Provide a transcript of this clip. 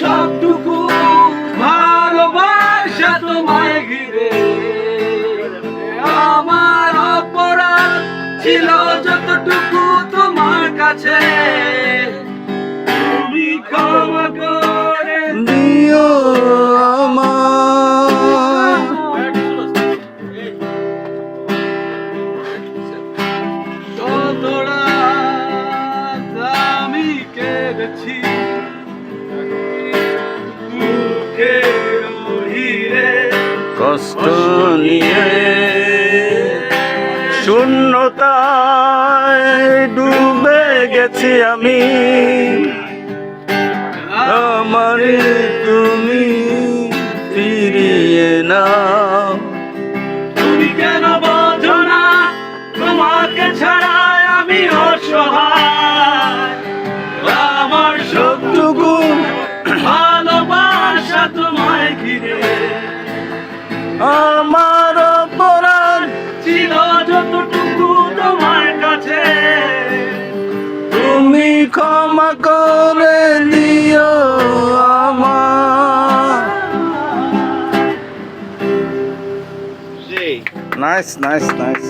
সবটুকু ভালোবাসা তোমায় ঘিরে। আমার অপরাধ ছিল যতটুকু তোমার কাছে। তুমি ক্ষমা করে দিও আমার কতটা আমি কেঁদেছি কষ্ট নিয়ে শূন্যতায় ডুবে গেছি আমি। আমার তুমি ফিরিয়ে নাও। তুমি কেন বোঝো না? তোমাকে ছাড়া আমি অসহায়। আমার অপরাধ ছিল যতটুকু তোমার কাছে। তুমি ক্ষমা করে দিও আমার। Nice nice nice